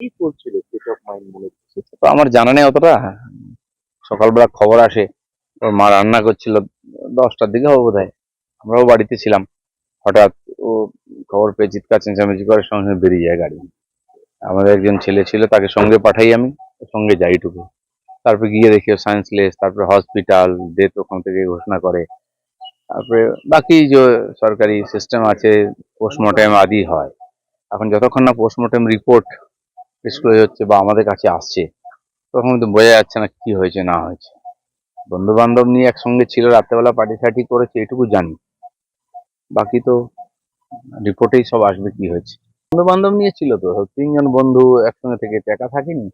কি চলছিল মনে হচ্ছে তো আমার জানা নেই অতটা। সকালবেলা খবর আসে, ওর মা রান্না করছিল, দশটার দিকে হবে বোধহয়। আমরাও বাড়িতে ছিলাম। হঠাৎ ও খবর পেয়ে চিৎকার, চেঁচামেচি করে, সঙ্গে বেরিয়ে যায় গাড়ি। আমাদের একজন ছেলে ছিল, তাকে সঙ্গে পাঠাই আমি, সঙ্গে যাইটুকু তারপরে গিয়ে দেখি সায়েন্স লেস তারপরে হসপিটাল ডেথ ওখান থেকে ঘোষণা করে। তারপরে বাকি যে সরকারি সিস্টেম আছে পোস্টমর্টেম আদি হয়। এখন যতক্ষণ না পোস্টমর্টেম রিপোর্ট ডিসক্লোজ হচ্ছে বা আমাদের কাছে আসছে, তখন তো বোঝা যাচ্ছে না কি হয়েছে, না হয়েছে। বন্ধু বান্ধব নিয়ে একসঙ্গে ছিল, রাত্রেবেলা পার্টি ফার্টি করেছে, এটুকু জানি। বাকি তো রিপোর্টেই সব আসবে কি হয়েছে। বন্ধু বান্ধব নিয়ে ছিল তো তিনজন বন্ধু একসঙ্গে থেকে একা থাকেনি।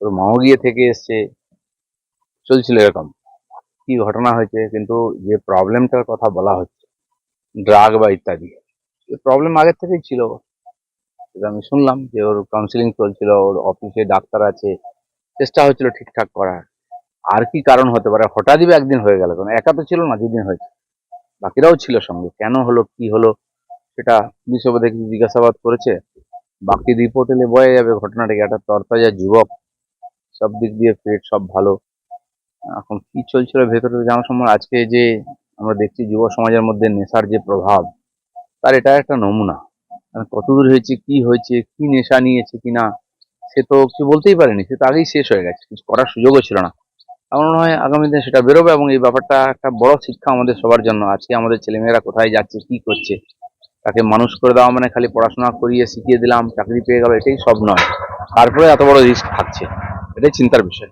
ওর মাও গিয়ে থেকে এসছে। চলছিল এরকম। কি ঘটনা হয়েছে, কিন্তু যে প্রবলেমটার কথা বলা হচ্ছে ড্রাগ বা ইত্যাদি প্রবলেম আগের থেকেই ছিল। আমি শুনলাম যে ওর কাউন্সিলিং চলছিল, ওর অফিসে ডাক্তার আছে, চেষ্টা হচ্ছিল ঠিকঠাক করার। আর কি কারণ হতে পারে? হঠাৎই একদিন হয়ে গেল কারণ একা তো ছিল না, দুদিন হয়েছে। বাকিরাও ছিল সঙ্গে। কেন হলো, কি হলো, সেটা পুলিশ দেখি জিজ্ঞাসাবাদ করেছে। বাকি রিপোর্ট এলে বোঝা যাবে ঘটনাটা কি একটা তরতাজা যুবক, সব দিক দিয়ে ফিট সব ভালো। এখন কি চলছিল ভেতরে জানার সময় আজকে যে আমরা দেখছি যুব সমাজের মধ্যে নেশার যে প্রভাব, তার এটা একটা নমুনা। মানে কতদূর হয়েছে, কি হয়েছে, কি নেশা নিয়েছে কিনা সে তো কিছু বলতেই পারেনি। সে তো আগেই শেষ হয়ে গেছে, কিছু করার সুযোগও ছিল না। আমার মনে হয় আগামী দিনে সেটা বেরোবে এবং এই ব্যাপারটা একটা বড় শিক্ষা আমাদের সবার জন্য। আজকে আমাদের ছেলেমেয়েরা কোথায় যাচ্ছে, কি করছে? তাকে মানুষ করে দেওয়া মানে খালি পড়াশোনা করিয়ে শিখিয়ে দিলাম, চাকরি পেয়ে গেল, এটাই সব নয়। তারপরে এত বড় রিস্ক থাকছে, এটাই চিন্তার বিষয়।